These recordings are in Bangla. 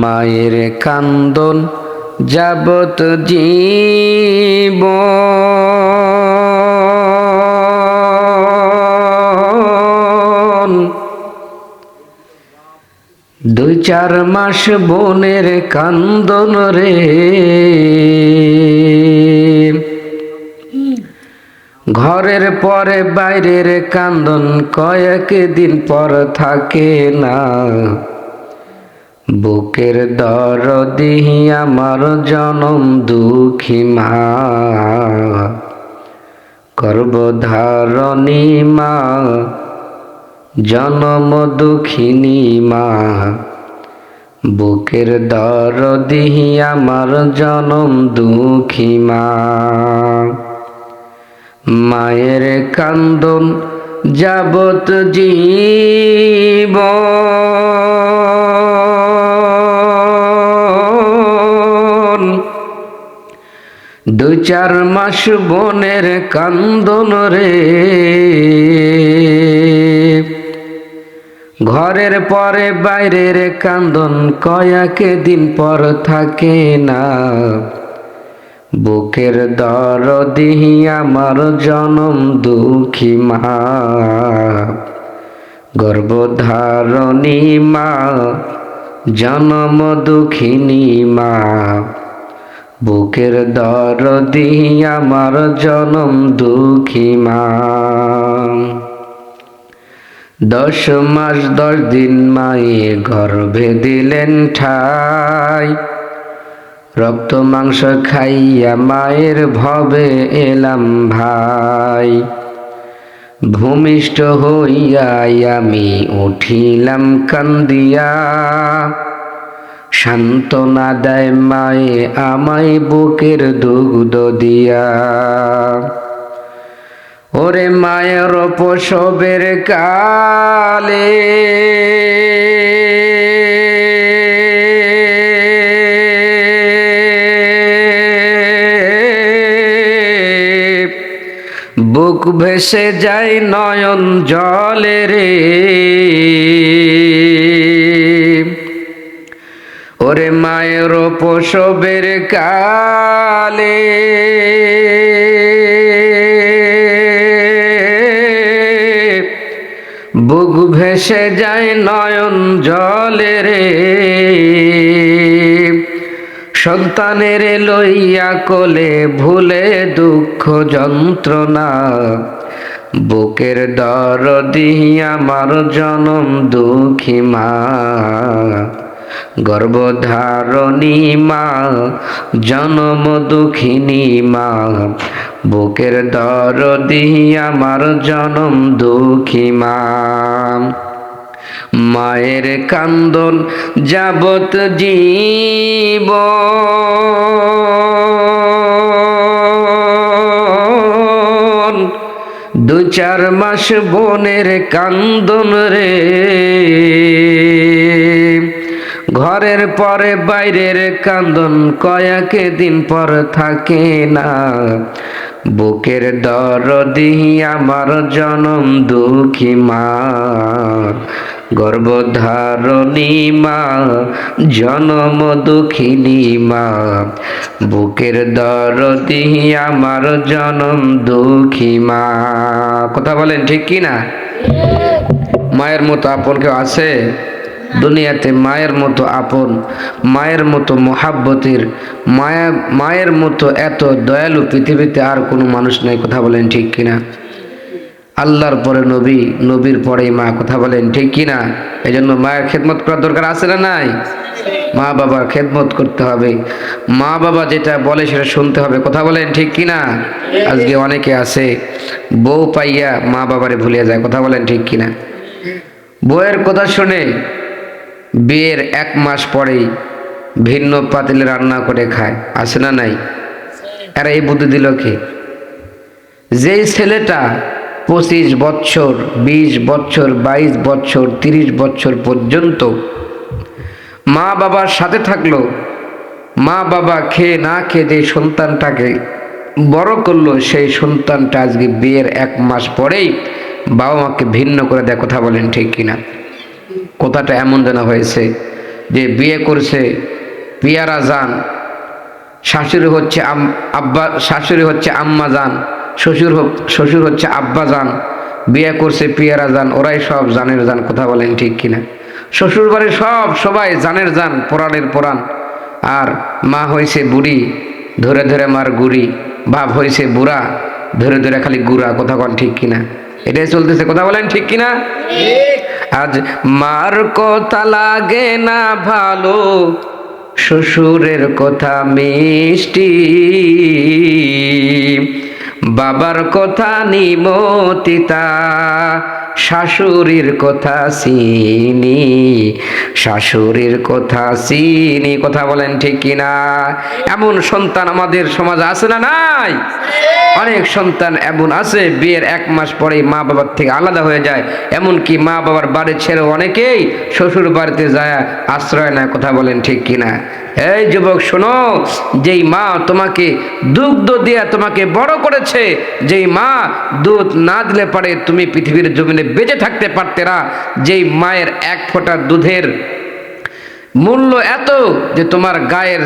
মায়ের কান্দন যাবত জীব দুই চার মাস বোনের কান্দন রে। ঘরের পরে বাইরের কান্দন কয়েক দিন পর থাকে না। বুকের দর দিহি আমার জনম দুঃখী মা। গর্ভধারণী মা, জনম দুঃখিনী মা। বুকের দর দিহি আমার জনম দুঃখী মা। মায়ের কান্দন যাবত জীব দুই চার মাস বনের কান্দন রে। ঘরের পরে বাইরের কান্দন কয়াকে দিন পর থাকে না। বুকের দর দিহি আমার জনম দুঃখী মা। গর্ভধারণী মা, জনম দুঃখিনী মা। বুকের দর দিহি আমার জনম দুঃখী মা। দশ মাস, দশ দিন মায়ে গর্ভে দিলেন ঠাই। রক্ত, মাংস খাইয়া মায়ের ভবে এলাম ভাই। ভূমিষ্ঠ হইয়াই আমি উঠিলাম কান্দিয়া। সান্ত্বনা দেয় মায়ে আমায় বুকের দুগ্ধ দিয়া। ওরে মায়ের প্রসবের কালে বুক ভেসে যায় নয়ন জলে রে। মায়ের প্রসবের কালে। বুক ভেসে যায় নয়ন জলে রে। সন্তানের লইয়া কোলে ভুলে দুঃখ যন্ত্রণা। বুকের দর আমার জনম দুঃখী মা। গর্ভধারণী মা, জনম দুঃখিনী মা, বুকের দর আমার জনম দুঃখী মা। মায়ের কান্দন যাবত জীব। দু চার মাস বনের কান্দন রে। ঘরের পরে বাইরের কান্দন কয়াকে দিন পর থাকে না। বুকের দর দিহি আমার জনম দুঃখী মা। গর্ভধারণী মা জনম দুঃখিনী মা। বুকের দর দিহি আমার জনম দুঃখী মা। কথা বলেন ঠিক কি না? মায়ের মতো আপন কেউ আছে? দুনিয়াতে মায়ের মতো আপন, মায়ের মতো মোহাব্বতের, মায়া, মায়ের মতো এত দয়ালু পৃথিবীতে আর কোনো মানুষ নাই, কথা বলেন ঠিক কিনা? আল্লাহর পরে নবী, নবীর পরেই মা, কথা বলেন ঠিক কিনা? এই জন্য মায়ের খেদমত করার দরকার আছে না নাই? মা বাবার খেদমত করতে হবে। মা বাবা যেটা বলে সেটা শুনতে হবে, কথা বলেন ঠিক কিনা? আজকে অনেকে আছে, বউ পাইয়া মা বাবারে ভুলিয়া যায়, কথা বলেন ঠিক কিনা? বউয়ের কথা শুনে বিয়ের এক মাস পরেই ভিন্ন পাতিলে রান্না করে খায়, আছে না নাই? এরা এই বুদ্ধি দিল কি? যেই ছেলেটা পঁচিশ বছর, বিশ বছর, বাইশ বছর, তিরিশ বছর পর্যন্ত মা বাবার সাথে থাকল, মা বাবা খেয়ে না খেয়ে যে সন্তানটাকে বড় করল, সেই সন্তানটা আজকে বিয়ের এক মাস পরেই বাবা মাকে ভিন্ন করে দেয়, কথা বলেন ঠিক কিনা? কথাটা এমন যেন হয়েছে যে বিয়ে করছে পিয়ারা যান শাশুড়ি হচ্ছে আব্বা, শাশুড়ি হচ্ছে আম্মা যান শ্বশুর শ্বশুর হচ্ছে আব্বা যান বিয়ে করছে পিয়ারা যান ওরাই সব জানের যান কথা বলেন ঠিক কিনা? শ্বশুর বাড়ির সব সবাই জানের যান পুরাণের পুরাণ। আর মা হয়েছে বুড়ি, ধরে ধরে মার গুড়ি, বাপ হয়েছে বুড়া, ধরে ধরে খালি গুড়া, কথা বলেন ঠিক কিনা? এটাই চলতেছে। কথা বলেন ঠিক কিনা? আজ মার কথা লাগে না ভালো শ্বশুরের কথা মিষ্টি। বাবার কথা নিমতিতা শাশুড়ির কথা চিনি, শাশুড়ির কথা চিনি, কথা বলেন ঠিক কিনা? এমন সন্তান আমাদের সমাজে আছে না নাই? অনেক সন্তান এমন আছে, বিয়ের এক মাস পরেই মা বাবার থেকে আলাদা হয়ে যায়। এমনকি মা বাবার বাড়ি ছেড়ে অনেকেই শ্বশুর বাড়িতে যায়, আশ্রয় নেয়, কথা বলেন ঠিক কিনা? এই যুবক, শোনো, যেই মা তোমাকে দুগ্ধ দিয়ে তোমাকে বড় করেছে, যেই মা দুধ না দিলে পারে তুমি পৃথিবীর জমিনে বেঁচে থাকতে পারতে না, যেই মায়ের এক ফোঁটা দুধের মূল্য এত যে তোমার গায়ের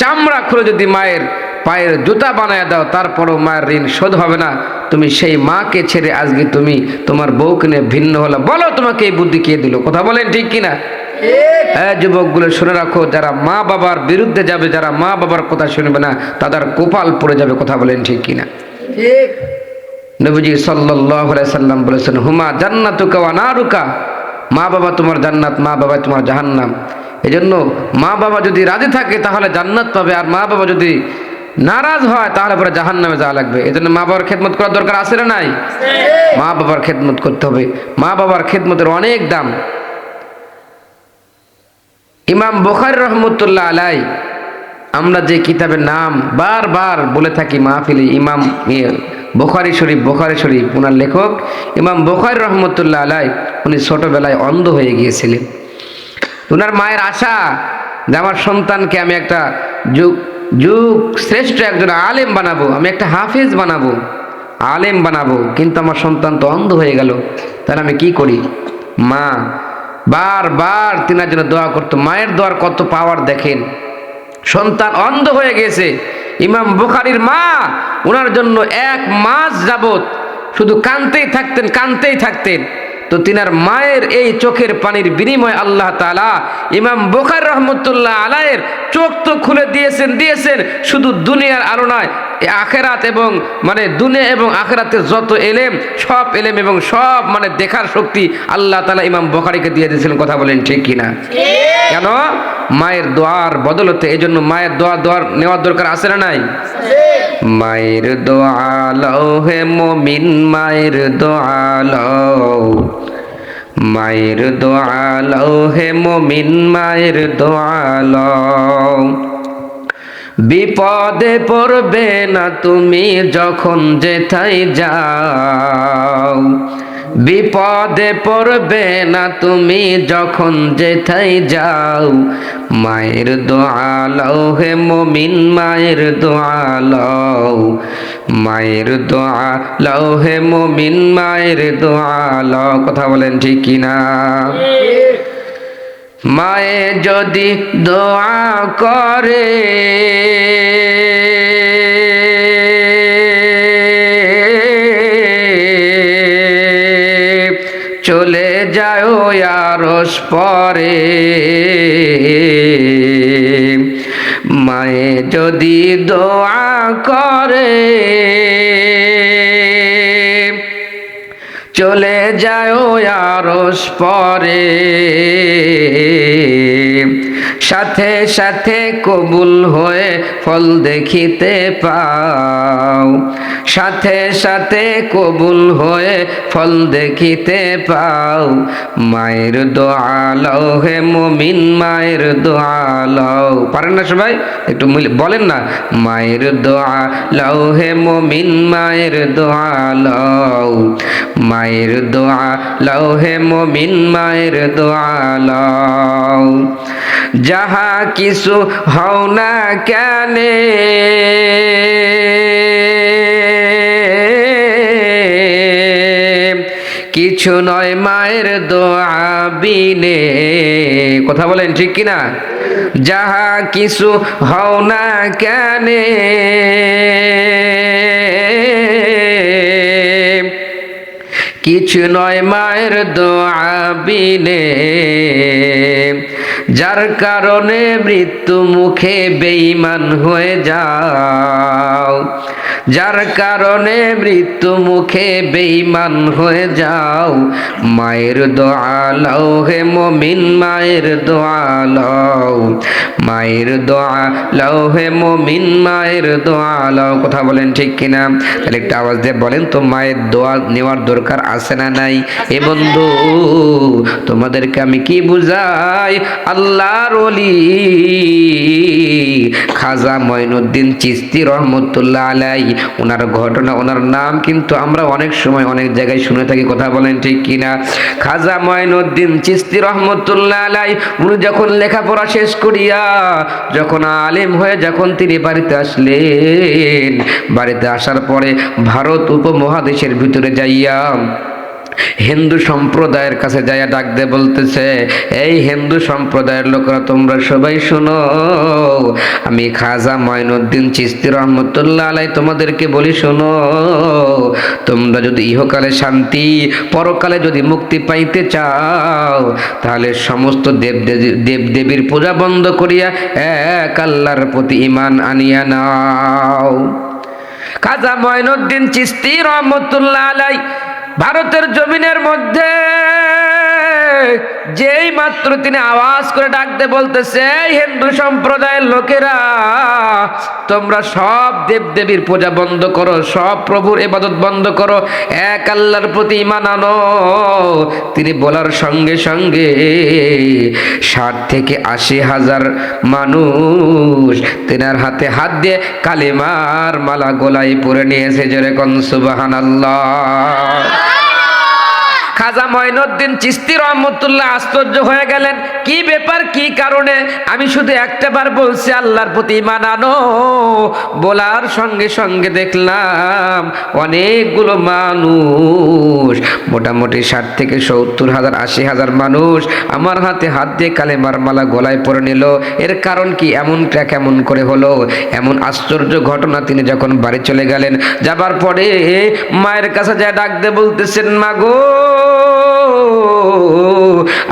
চামড়া খুলে যদি মায়ের পায়ের জুতা বানায় দাও, তারপরও মায়ের ঋণ শোধ হবে না। তুমি সেই মাকে ছেড়ে আজকে তুমি তোমার বউকে নিয়ে ভিন্ন হলো। বলো তোমাকে এই বুদ্ধি কে দিল? কথা বলেন ঠিক কিনা? হ্যাঁ যুবকগুলো শুনে রাখো যারা মা বাবার বিরুদ্ধে যাবে যারা মা বাবার কথা শুনবে না তাদের কোপাল পড়ে যাবে কথা বলেন ঠিক কিনা? ঠিক। নবীজি সাল্লাম বলেছেন হুমা জান্নাতুকা ওয়া নারুকা? মা বাবা তোমার জান্নাত মা বাবা তোমার জাহান্নাম। এজন্য মা বাবা যদি রাজি থাকে তাহলে জান্নাত পাবে আর মা বাবা যদি নারাজ হয় তাহলে পরে জাহান্নামে যাওয়া লাগবে। এজন্য মা বাবার খেদমত করার দরকার আছে না নাই? মা বাবার খেদমত করতে হবে। মা বাবার খেদমতের অনেক দাম। ইমাম বুখারী রহমতুল্লাহ আলাই আমরা যে কিতাবের নাম বারবার বলে থাকি মাহফিলে ইমাম বুখারী শরীফ বুখারী শরীফ ওনার লেখক ইমাম বুখারী রহমতুল্লাহ আলাই উনি ছোটবেলায় অন্ধ হয়ে গিয়েছিলেন। ওনার মায়ের আশা যে আমার সন্তানকে আমি একটা যুগ যুগ শ্রেষ্ঠ একজন আলেম বানাবো, আমি একটা হাফেজ বানাবো, আলেম বানাবো, কিন্তু আমার সন্তান তো অন্ধ হয়ে গেল, তাহলে আমি কি করি? মা বারবার তিনার জন্য দোয়া করতো। মায়ের দোয়ার কত পাওয়ার দেখেন। সন্তান অন্ধ হয়ে গেছে। ইমাম বুখারির মা ওনার জন্য এক মাস যাবত শুধু কানতেই থাকতেন কানতেই থাকতেন। তো তিনার মায়ের এই চোখের পানির বিনিময় আল্লাহ তালা ইমাম বোখার রহমতুল্লাহ আলায়ের চোখ তো খুলে দিয়েছেন দিয়েছেন। শুধু দুনিয়ার আলো নয় আখেরাত এবং মানে দুনিয়া এবং আখেরাতের যত এলেম সব এলেম এবং সব মানে দেখার শক্তি আল্লাহ তালা ইমাম বোখারিকে দিয়ে দিয়েছিলেন। কথা বলেন ঠিক কিনা? কেন? মায়ের দোয়ার বদলতে এই জন্য মায়ের দোয়া দোয়ার নেওয়ার দরকার আছে না নাই? মায়ের দোয়া লও হে মমিন মায়ের দোয়া লও। মায়ের দোয়া লও হে মমিন মায়ের দোয়া লও। বিপদে পড়বে না তুমি যখন যেথায় যাও। বিপদে পড়বে না তুমি যখন যেথায় যাও। মায়ের দোয়া লও হে মমিন, মায়ের দোয়া লও। মায়ের দোয়া লও হে মমিন, মায়ের দোয়া লও। কথা বলেন ঠিক কিনা? মায়ে যদি দোয়া করে চলে যায় আরস পরে। মায়ে যদি দোয়া করে চলে যায় আরস পরে। সাথে সাথে কবুল হয়ে ফল দেখিতে পাও। সাথে সাথে কবুল হয়ে ফল দেখিতে পাও। মায়ের দোয়ালও হে মমিন, মায়ের দোয়ালও পারেন না সবাই? একটু বলেন না। মায়ের দোয়া হে মমিন, মায়ের দোয়া মায়ের দোয়া হে মমিন, মায়ের দোয়া যাহা কিছু হও না কেনে? কিছু নয় মায়ের দোয়া বিনে। কথা বলেন ঠিক কিনা? যাহা কিছু হও না কেনে? কিছু নয় মায়ের দোয়া বিনে। যার কারণে মৃত্যু মুখে বেঈমান হয়ে যাও। যার কারণে মৃত্যু মুখে বেঈমান হয়ে যাও। মায়ের দোয়া লও হে মমিন, মায়ের দোয়া লও। মায়ের দোয়া লও হে মমিন, মায়ের দোয়া লও। কথা বলেন ঠিক কিনা? তাহলে একটা আওয়াজ দিয়ে বলেন তো, মায়ের দোয়া নেওয়ার দরকার আছে না নাই? এ বন্ধু, তোমাদেরকে আমি কি বুঝাই? আল্লাহর ওলি খাজা মঈনুদ্দিন চিস্তি রহমতুল্লাহ আলাই ওনার ঘটনা, ওনার নাম কিন্তু আমরা অনেক সময় অনেক জায়গায় শুনে থাকি, কথা বলেন ঠিক কিনা? খাজা ময়নুদ্দিন চিস্তি রহমতুল্লাহ আলাই, উনি যখন লেখাপড়া শেষ করিয়া যখন আলেম হয়ে যখন তিনি বাড়িতে আসলেন, বাড়িতে আসার পরে ভারত উপমহাদেশের ভিতরে যাইয়া হিন্দু সম্প্রদায়ের কাছে যাইয়া ডাক দে বলতেছে, এই হিন্দু সম্প্রদায়ের লোকরা তোমরা সবাই শোনো, আমি খাজা মঈনুদ্দিন চিস্তি রহমতুল্লাহ আলাই তোমাদেরকে বলি শোনো, তোমরা যদি ইহকালে শান্তি, পরকালে যদি মুক্তি পাইতে চাও, তাহলে সমস্ত দেব দেব দেবীর পূজা বন্ধ করিয়া এক আল্লাহর প্রতি ইমান আনিয়া নাও। খাজা মঈনুদ্দিন চিস্তি রহমতুল্লাহ আলাই ভারতের জমিনের মধ্যে যেই মাত্র তিনি আওয়াজ করে ডাকতে বলতেছে, "এই হিন্দু সম্প্রদায়ের লোকেরা, তোমরা সব দেব দেবীর পূজা বন্ধ করো, সব প্রভুর এবাদত বন্ধ করো, এক আল্লাহর প্রতি ইমান আনো। তিনি বলার সঙ্গে সঙ্গে ষাট থেকে আশি হাজার মানুষ তেনার হাতে হাত দিয়ে কালিমার মালা গোলাই পরে নিয়েছে, জোরে সুবাহান খাজা মঈনুদ্দিন চিস্তি রহমতুল্লাহ আশ্চর্য হয়ে গেলেন। কি ব্যাপার, কি কারণে? আমি শুধু একটা বার বলছি, আল্লাহর প্রতি ইমান আনো। বলার সঙ্গে সঙ্গে দেখলাম, অনেকগুলো মানুষ, মোটামুটি ষাট থেকে সত্তর হাজার, আশি হাজার মানুষ আমার হাতে হাত দিয়ে কালেমার মালা গলায় পরে নিল। এর কারণ কি? এমনটা কেমন করে হলো। এমন আশ্চর্য ঘটনা তিনি যখন বাড়ি চলে গেলেন, যাবার পরে মায়ের কাছে যা ডাক দিয়ে বলতেছেন, মা গো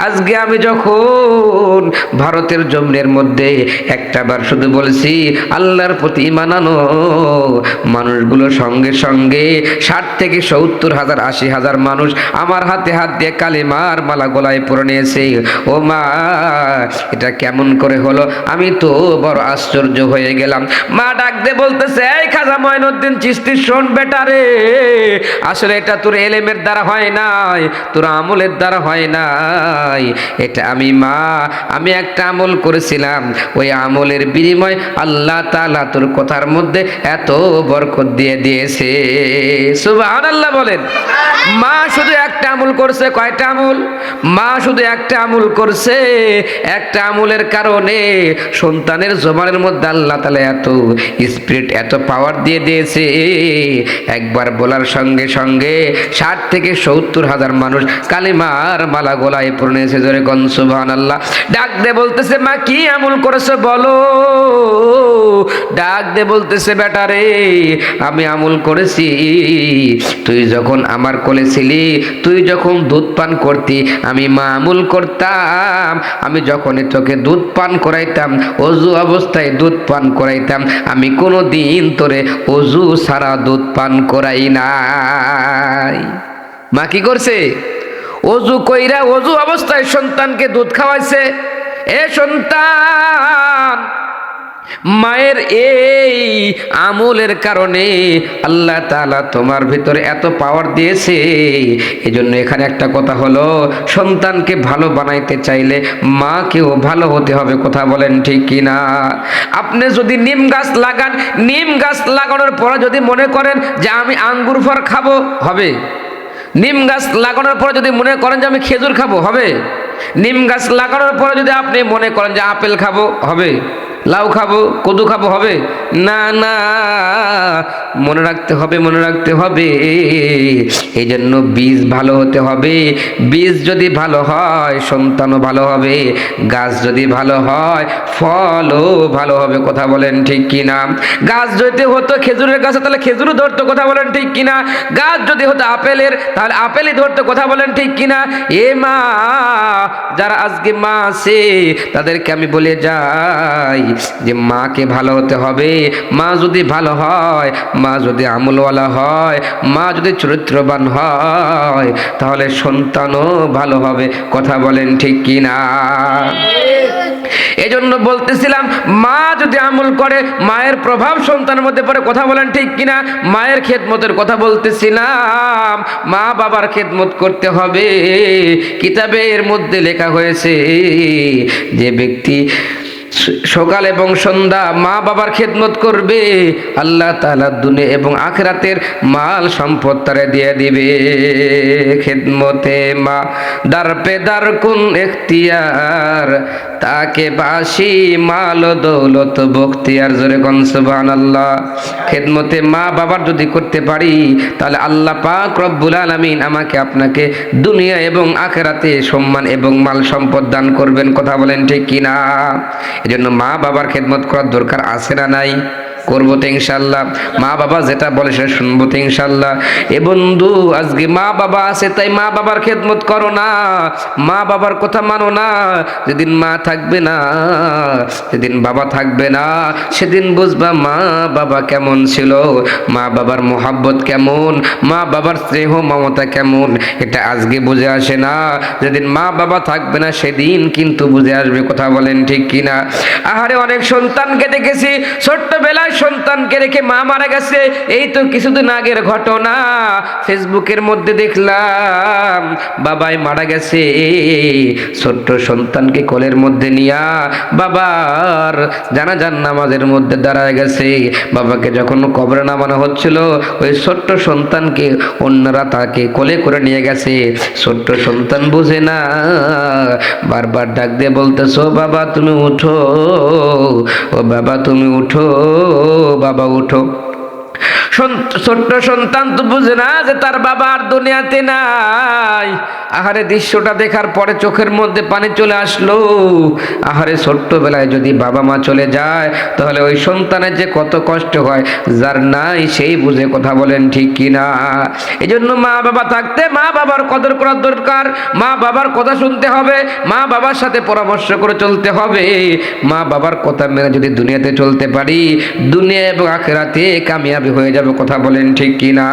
আজকে আমি যখন ভারতের জমিনের মধ্যে একটা বার শুধু বলছি, আল্লাহর প্রতি মানানো মানুষগুলো সঙ্গে সঙ্গে ষাট থেকে সত্তর হাজার, আশি হাজার মানুষ আমার হাতে হাত দিয়ে কালিমার মালা গলায় পরে নিয়েছে। ও মা, এটা কেমন করে হলো? আমি তো বড় আশ্চর্য হয়ে গেলাম। মা ডাক দিয়ে বলতেছে, এই খাজা ময়নুদ্দিন, চিস্তি শোন বেটারে আসলে এটা তোর এলেমের দ্বারা হয় নাই। তোর আমলের দ্বারা হয় নাই। এটা আমি মা, আমি একটা আমল করেছিলাম। ওই আমলের বিনিময় আল্লাহ তাআলা তোর কথার মধ্যে এত বরকত দিয়ে দিয়েছে। সুবহান আল্লাহ বলেন, মা শুধু একটা আমল করছে, কয়টা আমল? মা শুধু একটা আমল করছে, একটা আমলের কারণে সন্তানের জমানের মধ্যে আল্লাহ তাআলা এত স্পিরিট এত পাওয়ার দিয়ে দিয়েছে। একবার বলার সঙ্গে সঙ্গে ষাট থেকে সত্তর হাজার মানুষ। কালিমার মালা গলায় পড়েছে জোরে কন সুবহান আল্লাহ ডাক দে বলতেছে, মা, কি আমল করেছে বলো। ডাক দে বলতেছে, বেটা রে, আমি আমল করেছি। তুই যখন আমার কোলে ছিলি, তুই যখন দুধ পান করতি, আমি মা আমল করতাম। আমি যখনই তোকে দুধ পান করাইতাম, অজু অবস্থায় দুধ পান করাইতাম, আমি কোনো দিন তোরে অজু সারা দুধ পান করাই নাই। মা কি করছে? অজু কইরা অজু অবস্থায় সন্তানকে দুধ খাওয়াইছে। এ সন্তান, মায়ের এই আমলের কারণে আল্লাহ তাআলা তোমার ভিতরে এত পাওয়ার দিয়েছে। এই জন্য এখানে একটা কথা হলো, সন্তানকে ভালো বানাইতে চাইলে মাকেও ভালো হতে হবে, কথা বলেন ঠিক কিনা? আপনি যদি নিম গাছ লাগান, নিম গাছ লাগানোর পরে যদি মনে করেন যে আমি আঙ্গুর ফল খাব, হবে। নিম গাছ লাগানোর পরে যদি মনে করেন যে আমি খেজুর খাব, হবে? নিম গাছ লাগানোর পরে যদি আপনি মনে করেন যে আপেল খাব, হবে? লাউ খাব, কদু খাব, হবে? না না, মনে রাখতে হবে, মনে রাখতে হবে। এই জন্য বীজ ভালো হতে হবে। বীজ যদি ভালো হয়, সন্তানও ভালো হবে। গাছ যদি ভালো হয়, ফলও ভালো হবে, কথা বলেন ঠিক কিনা? গাছ যদি হতো খেজুরের গাছে, তাহলে খেজুরও ধরতো, কথা বলেন ঠিক কিনা? গাছ যদি হতো আপেলের, তাহলে আপেলই ধরতো, কথা বলেন ঠিক কিনা? এ মা, যারা আজকে মা আছে, তাদেরকে আমি বলে যাই যে মাকে ভালো হতে হবে, মা যদি ভালো হয়, মা যদি আমলওয়ালা হয়, মা যদি চরিত্রবান হয়, তাহলে সন্তানও ভালো হবে। কথা বলেন ঠিক কি কিনা এজন্য বলতেছিলাম, মা যদি আমল করে, মায়ের প্রভাব সন্তানের মধ্যে পড়ে, কথা বলেন ঠিক কিনা মায়ের খেদমতের কথা বলতেছিলাম, মা বাবার খেদমত করতে হবে। কিতাবের মধ্যে লেখা হয়েছে যে ব্যক্তি সকাল এবং সন্ধ্যা মা বাবার খেদমত করবে, আল্লাহ তালা দুনে এবং আখরাতের মাল সম্পদ তারা দিয়ে দিবে। খেদমতে মা, দার পেদার কোন এখতিয়ার তাকে বাসি মাল, দৌলত, বখতিয়ার, জোরে কন সুবহানাল্লাহ। খেদমতে মা বাবার যদি করতে পারি, তাহলে আল্লাহ পাক রব্বুল আলমিন আমাকে আপনাকে দুনিয়া এবং আখেরাতে সম্মান এবং মাল সম্পদ দান করবেন, কথা বলেন ঠিক কিনা? এজন্য মা বাবার খেদমত করার দরকার আছে না নাই? করব তো ইনশাল্লাহ মা বাবা যেটা বলে সেটা শুনব তো ইনশাল্লাহ এ বন্ধু, আজকে মা বাবা আছে, তাই মা বাবার খেদমত করো না। মা বাবার কথা মানো না। যেদিন মা থাকবে না যেদিন বাবা থাকবে না। সেদিন বুঝবা মা বাবা কেমন ছিল। মা বাবার মোহাব্বত কেমন? মা বাবার স্নেহ মমতা কেমন? এটা আজকে বুঝে আসে না। যেদিন মা বাবা থাকবে না, সেদিন কিন্তু বুঝে আসবে, কথা বলেন ঠিক কিনা। আহারে, অনেক সন্তানকে দেখেছি, ছোট্টবেলায় সন্তানকে রেখে মা মারা গেছে, এই তো কিছুদিন আগের ঘটনা। ফেসবুকের মধ্যে দেখলাম, বাবাই মারা গেছে। ছোট্ট সন্তানকে কোলের মধ্যে নিয়া বাবার জানা জানাজান নামাজের মধ্যে দাঁড়ায় গেছে। বাবাকে যখন কবরে নামানো হচ্ছিল, ওই ছোট্ট সন্তানকে অন্যরা তাকে কোলে করে নিয়ে গেছে। ছোট্ট সন্তান বুঝে না, বারবার ডাক দিয়ে বলতেছো বাবা, তুমি উঠো। ও বাবা, তুমি উঠো। বাবা উঠো। ছোট্ট সন্তান তো বুঝে না যে তার বাবা আর দুনিয়াতে নাই। আহারে দৃশ্যটা দেখার পরে চোখের মধ্যে পানি চলে আসলো। আহারে ছোট্টবেলায় যদি বাবা মা চলে যায়, তাহলে ওই সন্তানের যে কত কষ্ট হয়, যার নাই সেই বুঝে কথা বলেন ঠিক কিনা। এই জন্য মা বাবা থাকতে মা বাবার কদর করার দরকার, মা বাবার কথা শুনতে হবে, মা বাবার সাথে পরামর্শ করে চলতে হবে। মা বাবার কথা মেনে যদি দুনিয়াতে চলতে পারি, দুনিয়া এবং আখেরাতে কামিয়াবি হয়ে যাবে কথা বলেন ঠিক কিনা।